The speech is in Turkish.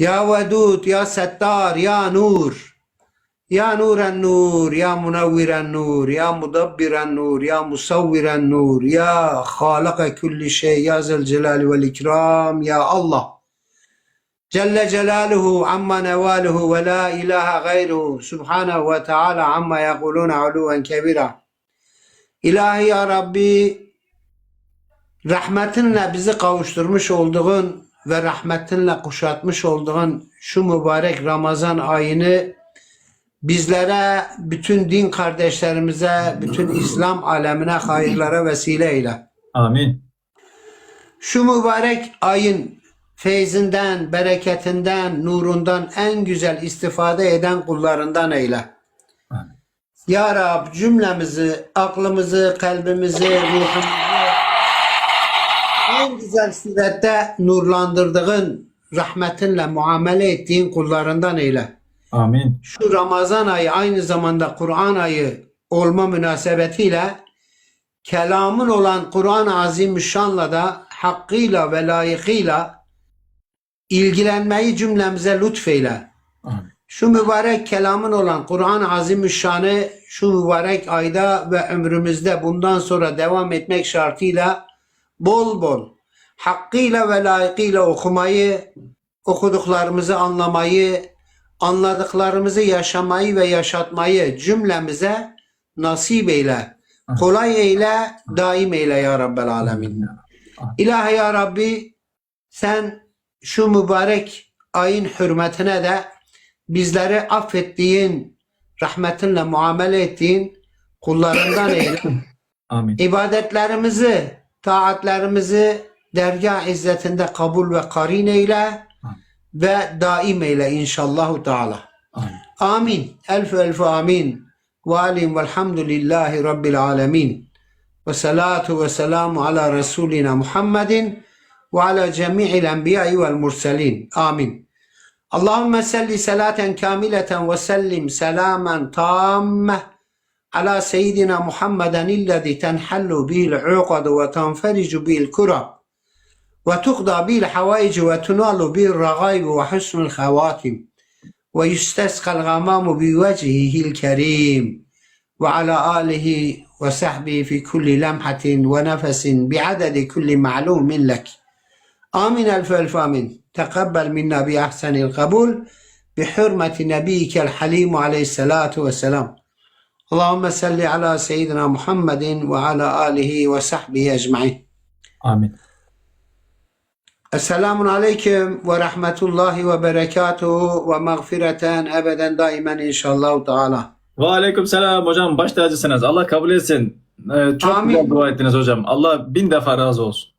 Ya Vedud, Ya Settar, Ya Nur. Ya Nuren Nur, Ya Munevviren Nur, Ya Mudabbiren Nur, Ya Musavviren Nur, Ya Halaka Kulli Şey, Ya Zelcelali vel İkram, Ya Allah. Celle Celaluhu amma nevaluhu ve la ilahe gayruhu subhanahu ve teala amma yekulune uluven kebira. İlahi ya Rabbi rahmetinle bizi kavuşturmuş olduğun ve rahmetinle kuşatmış olduğun şu mübarek Ramazan ayını bizlere, bütün din kardeşlerimize, bütün İslam alemine hayırlara vesile eyle. Amin. Şu mübarek ayın feyzinden, bereketinden, nurundan en güzel istifade eden kullarından eyle. Amin. Ya Rab cümlemizi, aklımızı, kalbimizi, ruhumuzu en güzel surette nurlandırdığın, rahmetinle muamele ettiğin kullarından eyle. Amin. Şu Ramazan ayı aynı zamanda Kur'an ayı olma münasebetiyle kelamın olan Kur'an-ı Azimüşşan'la da hakkıyla ve layıkıyla ilgilenmeyi cümlemize lütfeyle. Amin. Şu mübarek kelamın olan Kur'an-ı Azimüşşan'ı şu mübarek ayda ve ömrümüzde bundan sonra devam etmek şartıyla bol bol hakkıyla ve layıkıyla okumayı, okuduklarımızı anlamayı, anladıklarımızı yaşamayı ve yaşatmayı cümlemize nasip eyle. Kolay eyle, daim eyle ya Rabbel Alemin. İlahi ya Rabbi sen şu mübarek ayın hürmetine de bizleri affettiğin, rahmetinle muamele ettiğin kullarından eyle. Amin. İbadetlerimizi, taatlerimizi dergah izzetinde kabul ve karin eyle ve daim eyle inşallahu teala. Amin. Amin. Elf elf amin. Ve alim velhamdülillahi rabbil alemin. Ve salatu ve selamu ala Resulina Muhammedin ve ala cemi'il enbiyai vel murselin. Amin. Allahümme salli salaten kamileten ve sellim selamen tamme على سيدنا محمد الذي تنحل به العقد وتنفرج به الكرب وتقضى به الحوائج وتنال به الرغائب وحسن الخواتم ويستسقى الغمام بوجهه الكريم وعلى آله وصحبه في كل لمحة ونفس بعدد كل معلوم لك. آمين ألف ألف آمين. تقبل منا بأحسن القبول بحرمة نبيك الحليم عليه الصلاة والسلام. Allahümme salli ala seyyidina Muhammedin ve ala alihi ve sahbihi ecmain. Amin. Esselamun aleyküm ve rahmetullahi ve berekatuhu ve mağfireten ebeden daimen inşallah Teala. Ve aleyküm selam hocam baş tacısınız. Allah kabul etsin. Ee, çok Amin. güzel dua ettiniz hocam. Allah bin defa razı olsun.